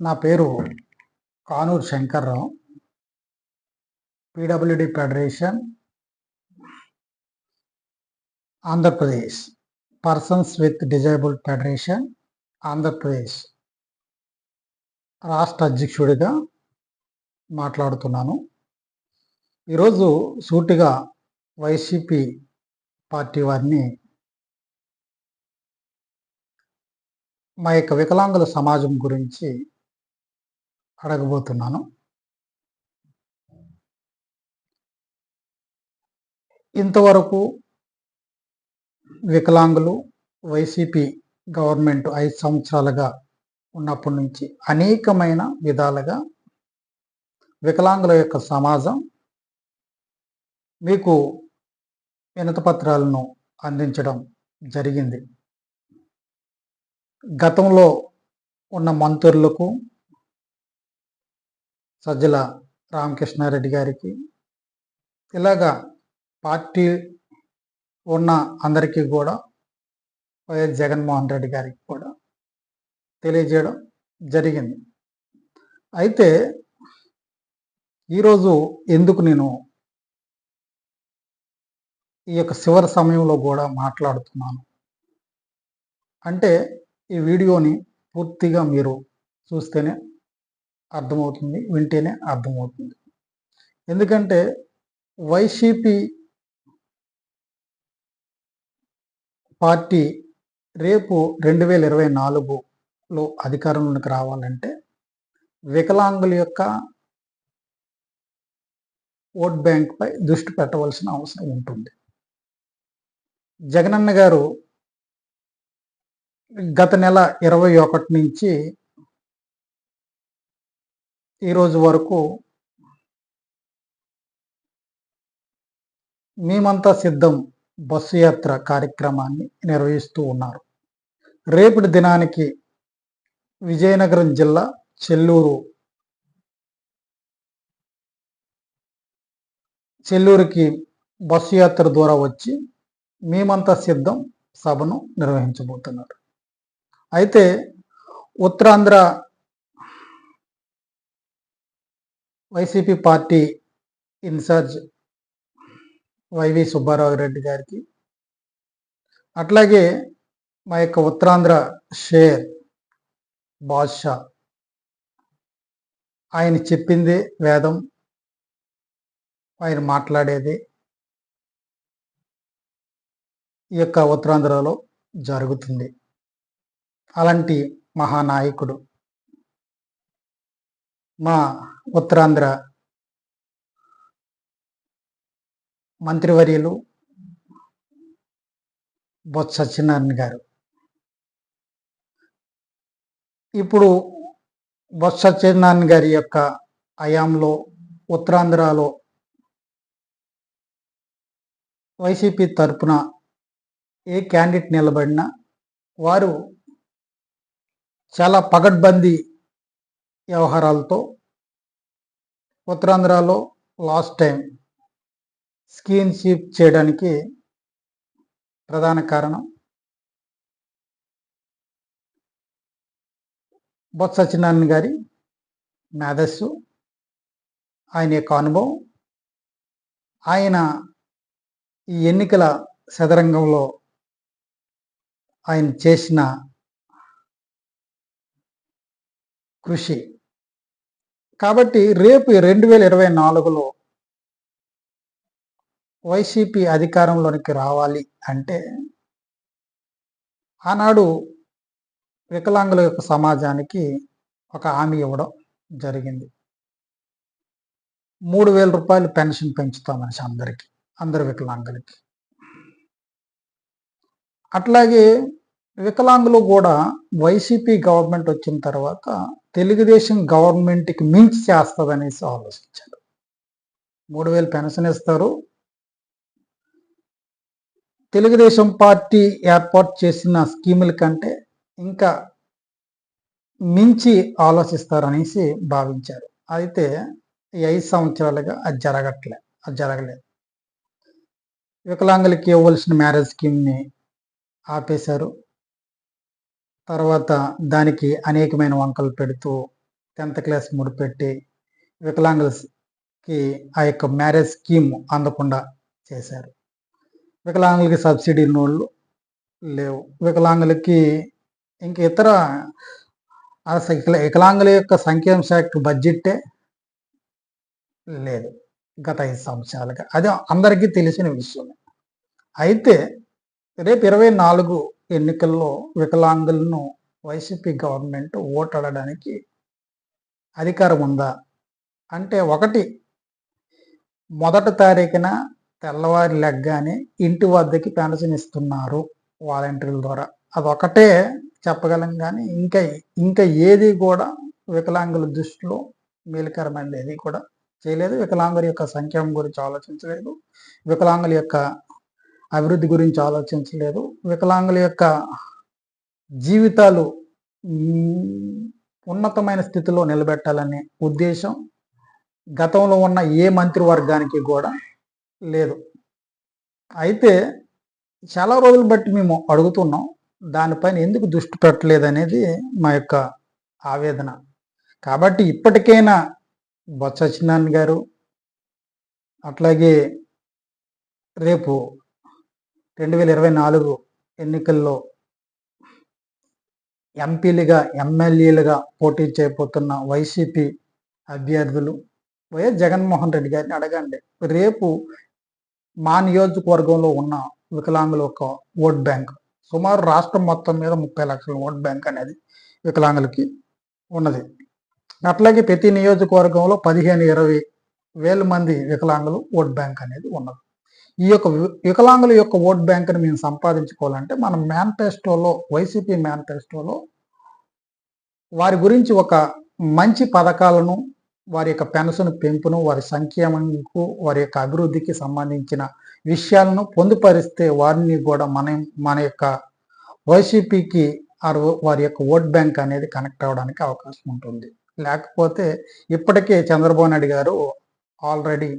నా పేరు Kanuru Shankarrao PWD federation Andhra Pradesh. Persons with disable federation Andhra Pradesh. రాష్ట్ర అధ్యక్షుడిగా మాట్లాడుతున్నాను. ఈరోజు సూటిగా వైసీపీ పార్టీ వారిని మా యొక్క వికలాంగుల సమాజం గురించి అడగబోతున్నాను. ఇంతవరకు వికలాంగులు వైసీపీ గవర్నమెంట్ ఐదు సంవత్సరాలుగా ఉన్నప్పటి నుంచి అనేకమైన విధాలుగా వికలాంగుల యొక్క సమాజం మీకు వినతపత్రాలను అందించడం జరిగింది. గతంలో ఉన్న మంత్రులకు సజ్జల రామకృష్ణారెడ్డి గారికి ఇలాగా పార్టీ ఉన్న అందరికీ కూడా వైఎస్ జగన్మోహన్ రెడ్డి గారికి కూడా తెలియజేయడం జరిగింది. అయితే ఈరోజు ఎందుకు నేను ఈ యొక్క చివరి సమయంలో కూడా మాట్లాడుతున్నాను? అంటే ఈ వీడియోని పూర్తిగా మీరు చూస్తేనే అర్థమవుతుంది వింటేనే అర్థమవుతుంది. ఎందుకంటే వైసీపీ పార్టీ రేపు రెండు వేల ఇరవై నాలుగులో అధికారంలోకి రావాలంటే వికలాంగుల యొక్క ఓట్ బ్యాంక్పై దృష్టి పెట్టవలసిన అవసరం ఉంటుంది. జగనన్న గారు గత నెల ఇరవై ఒకటి నుంచి ఈరోజు వరకు మేమంతా సిద్ధం బస్సు యాత్ర కార్యక్రమాన్ని నిర్వహిస్తూ ఉన్నారు. రేపటి దినానికి విజయనగరం జిల్లా చెల్లూరు చెల్లూరుకి బస్సు యాత్ర ద్వారా వచ్చి మేమంతా సిద్ధం సభను నిర్వహించబోతున్నారు. అయితే Uttarandhra YCP party incharge YV Subbarao Reddy గారికి. అట్లాగే మా యొక్క ఉత్తరాంధ్ర షేర్ బాద్షా. ఆయన చెప్పింది వేదం. ఆయన మాట్లాడేది ఈ యొక్క ఉత్తరాంధ్రలో జరుగుతుంది. అలాంటి మహానాయకుడు మా ఉత్తరాంధ్ర మంత్రివర్యులు బొత్స సత్యనారాయణ గారు. ఇప్పుడు బొత్స సత్యనారాయణ గారి యొక్క హయాంలో ఉత్తరాంధ్రలో వైసీపీ తరపున ఏ క్యాండిడేట్ నిలబడినా వారు చాలా పగడ్బందీ వ్యవహారాలతో ఉత్తరాంధ్రలో లాస్ట్ టైం స్కీన్ షీప్ చేయడానికి ప్రధాన కారణం బొత్స సత్యనారాయణ గారి మేధస్సు ఆయన యొక్క అనుభవం ఆయన ఈ ఎన్నికల సదరంగంలో ఆయన చేసిన కృషి కాబట్టి రేపు రెండు వేల ఇరవై నాలుగులో వైసీపీ అధికారంలోనికి రావాలి అంటే ఆనాడు వికలాంగుల యొక్క సమాజానికి ఒక హామీ ఇవ్వడం జరిగింది. మూడు వేల రూపాయలు పెన్షన్ పెంచుతామని అందరికీ అందరు వికలాంగులకి. అట్లాగే వికలాంగులు కూడా వైసీపీ గవర్నమెంట్ వచ్చిన తర్వాత తెలుగుదేశం గవర్నమెంట్కి మించి చేస్తుందనేసి ఆలోచించారు. మూడు వేలు పెన్షన్ ఇస్తారు. తెలుగుదేశం పార్టీ ఏర్పాటు చేసిన స్కీముల కంటే ఇంకా మించి ఆలోచిస్తారనేసి భావించారు. అయితే ఈ ఐదు సంవత్సరాలుగా అది జరగట్లే అది జరగలేదు. వికలాంగులకి ఇవ్వవలసిన మ్యారేజ్ స్కీమ్ని ఆపేశారు. తర్వాత దానికి అనేకమైన వంకలు పెడుతూ టెన్త్ క్లాస్ ముడిపెట్టి వికలాంగులకి ఆ యొక్క మ్యారేజ్ స్కీమ్ అందకుండా చేశారు. వికలాంగులకి సబ్సిడీ నోళ్ళు లేవు. వికలాంగులకి ఇంక ఇతర వికలాంగుల యొక్క సంక్షేమ శాఖ బడ్జెట్టే లేదు గత ఐదు సంవత్సరాలుగా. అది అందరికీ తెలిసిన విషయం అయితే రేపు ఇరవై నాలుగు ఎన్నికల్లో వికలాంగులను వైసీపీ గవర్నమెంట్ ఓటాడడానికి అధికారం ఉందా అంటే ఒకటి మొదటి తారీఖున తెల్లవారి లెగ్గానే ఇంటి వద్దకి పెన్షన్ ఇస్తున్నారు వాలంటీర్ల ద్వారా. అదొకటే చెప్పగలం కానీ ఇంకా ఇంకా ఏది కూడా వికలాంగుల దృష్టిలో మేలుకరమైనది ఏది కూడా చేయలేదు. వికలాంగుల యొక్క సంక్షేమం గురించి ఆలోచించలేదు. వికలాంగుల యొక్క అభివృద్ధి గురించి ఆలోచించలేదు. వికలాంగుల యొక్క జీవితాలు ఉన్నతమైన స్థితిలో నిలబెట్టాలనే ఉద్దేశం గతంలో ఉన్న ఏ మంత్రివర్గానికి కూడా లేదు. అయితే చాలా రోజులు బట్టి మేము అడుగుతున్నాం దానిపైన ఎందుకు దృష్టి పెట్టలేదు అనేది మా యొక్క ఆవేదన. కాబట్టి ఇప్పటికైనా బొత్స సత్యనారాయణ గారు అట్లాగే రేపు రెండు వేల ఇరవై నాలుగు ఎన్నికల్లో ఎంపీలుగా ఎమ్మెల్యేలుగా పోటీ చేయబోతున్న వైసీపీ అభ్యర్థులు వైఎస్ జగన్మోహన్ రెడ్డి గారిని అడగండి. రేపు మా నియోజకవర్గంలో ఉన్న వికలాంగుల యొక్క ఓట్ బ్యాంక్ సుమారు రాష్ట్రం మొత్తం మీద ముప్పై లక్షల ఓట్ బ్యాంక్ అనేది వికలాంగులకి ఉన్నది. అట్లాగే ప్రతి నియోజకవర్గంలో పదిహేను ఇరవై వేల మంది వికలాంగులు ఓట్ బ్యాంక్ అనేది ఉన్నది. ఈ యొక్క వికలాంగుల యొక్క ఓట్ బ్యాంక్ని మేము సంపాదించుకోవాలంటే మన మేనిఫెస్టోలో వైసీపీ మేనిఫెస్టోలో వారి గురించి ఒక మంచి పథకాలను వారి యొక్క పెన్షన్ పెంపును వారి సంక్షేమంకు వారి యొక్క అభివృద్ధికి సంబంధించిన విషయాలను పొందుపరిస్తే వారిని కూడా మన మన యొక్క వైసీపీకి వారి యొక్క ఓట్ బ్యాంక్ అనేది కనెక్ట్ అవ్వడానికి అవకాశం ఉంటుంది. లేకపోతే ఇప్పటికే చంద్రబాబు నాయుడు గారు ఆల్రెడీ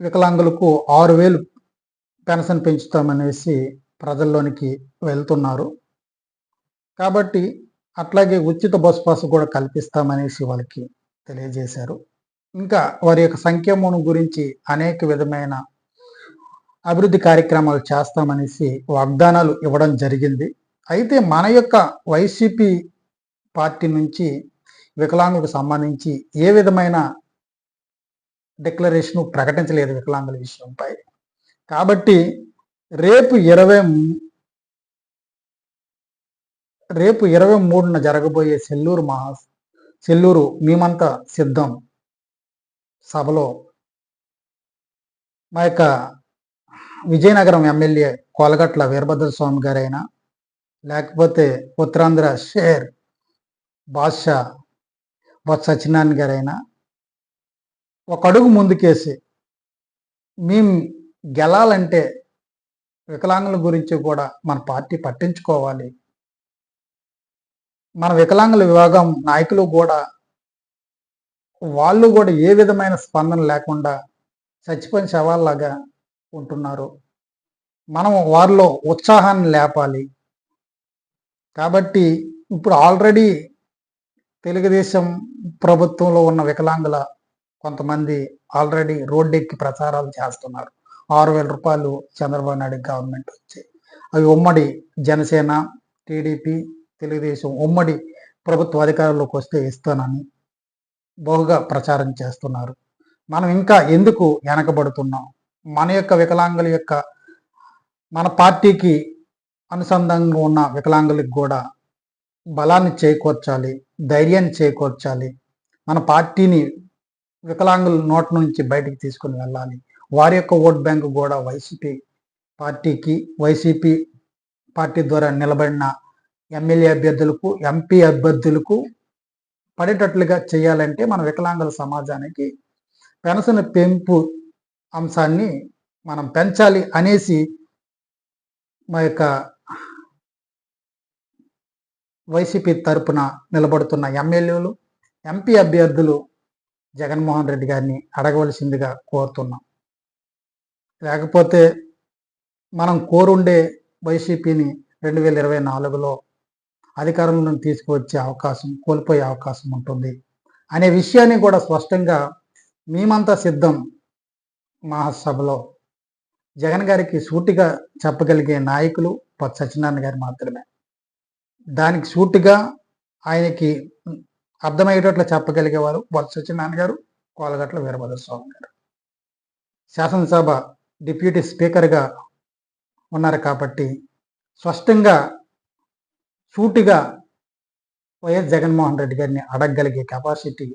వికలాంగులకు ఆరు వేలు పెన్షన్ పెంచుతామనేసి ప్రజల్లోనికి వెళ్తున్నారు. కాబట్టి అట్లాగే ఉచిత బస్ పాస్ కూడా కల్పిస్తామనేసి వాళ్ళకి తెలియజేశారు. ఇంకా వారి యొక్క సంక్షేమం గురించి అనేక విధమైన అభివృద్ధి కార్యక్రమాలు చేస్తామనేసి వాగ్దానాలు ఇవ్వడం జరిగింది. అయితే మన యొక్క వైసీపీ పార్టీ నుంచి వికలాంగులకు సంబంధించి ఏ విధమైన డిక్లరేషన్ ప్రకటించలేదు వికలాంగుల విషయంపై. కాబట్టి రేపు ఇరవై రేపు ఇరవై మూడున జరగబోయే సెల్లూరు మహా సెల్లూరు మేమంతా సిద్ధం సభలో. మా యొక్క విజయనగరం ఎమ్మెల్యే కోలగట్ల వీరభద్ర స్వామి గారైనా లేకపోతే ఉత్తరాంధ్ర షేర్ బాద్షా బొత్స సత్యనారాయణ గారైనా ఒక అడుగు ముందుకేసి. మేము గెలాలంటే వికలాంగుల గురించి కూడా మన పార్టీ పట్టించుకోవాలి. మన వికలాంగుల విభాగం నాయకులు కూడా వాళ్ళు కూడా ఏ విధమైన స్పందన లేకుండా చచ్చిపోయిన శవాల్లాగా ఉంటున్నారు. మనం వారిలో ఉత్సాహాన్ని లేపాలి. కాబట్టి ఇప్పుడు ఆల్రెడీ తెలుగుదేశం ప్రభుత్వంలో ఉన్న వికలాంగుల కొంతమంది ఆల్రెడీ రోడ్డెక్కి ప్రచారాలు చేస్తున్నారు. ఆరు వేల రూపాయలు చంద్రబాబు నాయుడు గవర్నమెంట్ వచ్చి. అవి ఉమ్మడి జనసేన టీడీపీ తెలుగుదేశం ఉమ్మడి ప్రభుత్వ అధికారంలోకి వస్తే ఇస్తానని బహుగా ప్రచారం చేస్తున్నారు. మనం ఇంకా ఎందుకు వెనకబడుతున్నాం? మన యొక్క వికలాంగుల యొక్క మన పార్టీకి అనుసంధానంగా ఉన్న వికలాంగులకు కూడా బలాన్ని చేకూర్చాలి ధైర్యాన్ని చేకూర్చాలి. మన పార్టీని వికలాంగుల నోట్ నుంచి బయటికి తీసుకుని వెళ్ళాలి. వారి యొక్క ఓట్ బ్యాంకు కూడా వైసీపీ పార్టీకి వైసీపీ పార్టీ ద్వారా నిలబడిన ఎమ్మెల్యే అభ్యర్థులకు ఎంపీ అభ్యర్థులకు పడేటట్లుగా చేయాలంటే మన వికలాంగుల సమాజానికి పెన్షన్ పెంపు అంశాన్ని మనం పెంచాలి అనేసి మా యొక్క వైసీపీ తరపున నిలబడుతున్న ఎమ్మెల్యేలు ఎంపీ అభ్యర్థులు జగన్మోహన్ రెడ్డి గారిని అడగవలసిందిగా కోరుతున్నాం. లేకపోతే మనం కోరుండే వైసీపీని రెండు వేల ఇరవై నాలుగులో అధికారంలో తీసుకువచ్చే అవకాశం కోల్పోయే అవకాశం ఉంటుంది అనే విషయాన్ని కూడా స్పష్టంగా మేమంతా సిద్ధం మహాసభలో. జగన్ గారికి సూటిగా చెప్పగలిగే నాయకులు పొత్స సత్యనారాయణ గారు మాత్రమే. దానికి సూటిగా ఆయనకి అర్థమయ్యేటట్లు చెప్పగలిగేవారు పొత్స సత్యనారాయణ గారు కోలగట్ల వీరభద్ర స్వామి గారు. శాసనసభ డిప్యూటీ స్పీకర్గా ఉన్నారు కాబట్టి స్పష్టంగా సూటిగా వైఎస్ జగన్మోహన్ రెడ్డి గారిని అడగగలిగే కెపాసిటీ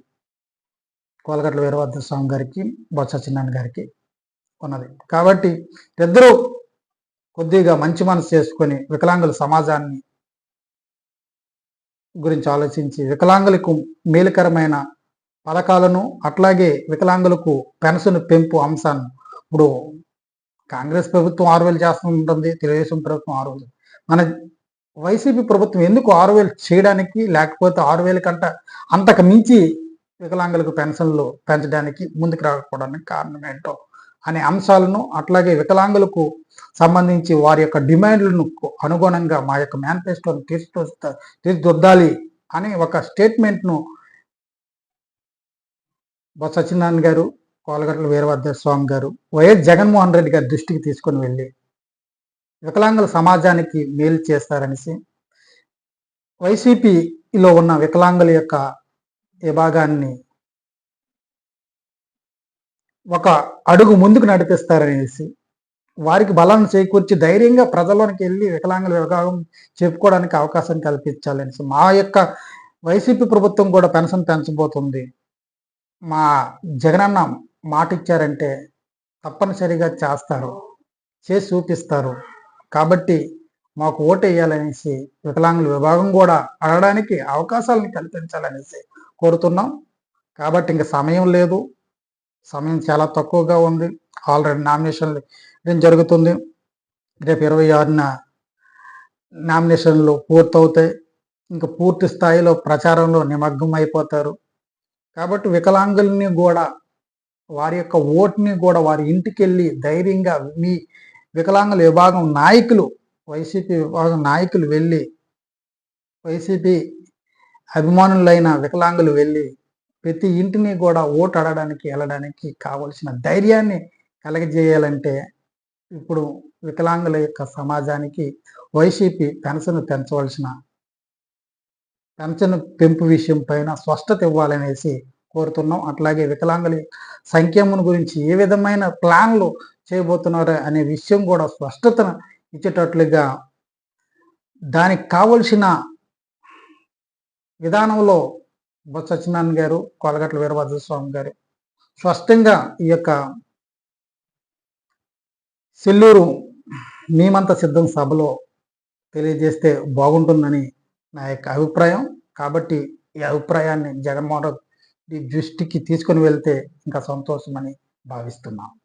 కోలగట్ల వీరభద్ర స్వామి గారికి బొత్స సత్యనారాయణ గారికి ఉన్నది. కాబట్టి ఇద్దరూ కొద్దిగా మంచి మనసు చేసుకొని వికలాంగుల సమాజాన్ని గురించి ఆలోచించి వికలాంగులకు మేలుకరమైన పథకాలను అట్లాగే వికలాంగులకు పెన్షన్ పెంపు అంశాన్ని ఇప్పుడు కాంగ్రెస్ ప్రభుత్వం ఆరు వేలు చేస్తుంటుంది తెలుగుదేశం ప్రభుత్వం ఆరు వేలు. మన వైసీపీ ప్రభుత్వం ఎందుకు ఆరు వేలు చేయడానికి లేకపోతే ఆరు వేల కంట అంతకు మించి వికలాంగులకు పెన్షన్లు పెంచడానికి ముందుకు రాకపోవడానికి కారణం ఏంటో అనే అంశాలను అట్లాగే వికలాంగులకు సంబంధించి వారి యొక్క డిమాండ్లను అనుగుణంగా మా యొక్క మేనిఫెస్టోను తీర్చిదిద్దా తీర్చిదిద్దాలి అని ఒక స్టేట్మెంట్ను బొత్స సత్యనారాయణ గారు కోలగట్ల వీరభద్ర స్వామి గారు వైఎస్ జగన్మోహన్ రెడ్డి గారి దృష్టికి తీసుకొని వెళ్ళి వికలాంగుల సమాజానికి మేలు చేస్తారనేసి వైసీపీలో ఉన్న వికలాంగుల యొక్క విభాగాన్ని ఒక అడుగు ముందుకు నడిపిస్తారనేసి వారికి బలాన్ని చేకూర్చి ధైర్యంగా ప్రజల్లోనికి వెళ్ళి వికలాంగుల విభాగం చెప్పుకోవడానికి అవకాశం కల్పించాలనేసి మా యొక్క వైసీపీ ప్రభుత్వం కూడా పెన్షన్ పెంచబోతుంది. మా జగనన్న మాట ఇచ్చారంటే తప్పనిసరిగా చేస్తారు. చేసి చూపిస్తారు. కాబట్టి మాకు ఓటు వేయాలనేసి వికలాంగుల విభాగం కూడా అడగడానికి అవకాశాలను కల్పించాలనేసి కోరుతున్నాం. కాబట్టి ఇంక సమయం లేదు. సమయం చాలా తక్కువగా ఉంది. ఆల్రెడీ నామినేషన్లు జరుగుతుంది? రేపు ఇరవై ఆరున నామినేషన్లు పూర్తవుతాయి. ఇంకా పూర్తి స్థాయిలో ప్రచారంలో నిమగ్నం అయిపోతారు కాబట్టి వికలాంగుల్ని కూడా వారి యొక్క ఓటుని కూడా వారి ఇంటికి వెళ్ళి ధైర్యంగా మీ వికలాంగుల విభాగం నాయకులు వైసీపీ విభాగం నాయకులు వెళ్ళి వైసీపీ అభిమానులైన వికలాంగులు వెళ్ళి ప్రతి ఇంటిని కూడా ఓటు అడగడానికి వెళ్ళడానికి కావలసిన ధైర్యాన్ని కలగజేయాలంటే ఇప్పుడు వికలాంగుల యొక్క సమాజానికి వైసీపీ పెన్షన్ పెంచవలసిన పెన్షన్ పెంపు విషయం పైన స్పష్టత ఇవ్వాలనేసి కోరుతున్నాం. అట్లాగే వికలాంగుల సంక్షేమం గురించి ఏ విధమైన ప్లాన్లు చేయబోతున్నారు అనే విషయం కూడా స్పష్టతను ఇచ్చేటట్లుగా దానికి కావలసిన విధానంలో బొత్స సత్యనారాయణ గారు కొలగట్ల వీరభద్ర స్వామి గారు. స్పష్టంగా ఈ యొక్క సెల్లూరు మేమంత సిద్ధం సభలో తెలియజేస్తే బాగుంటుందని నా యొక్క అభిప్రాయం. కాబట్టి ఈ అభిప్రాయాన్ని జగన్మోహన్ రెడ్డి దృష్టికి తీసుకొని వెళ్తే ఇంకా సంతోషమని భావిస్తున్నాను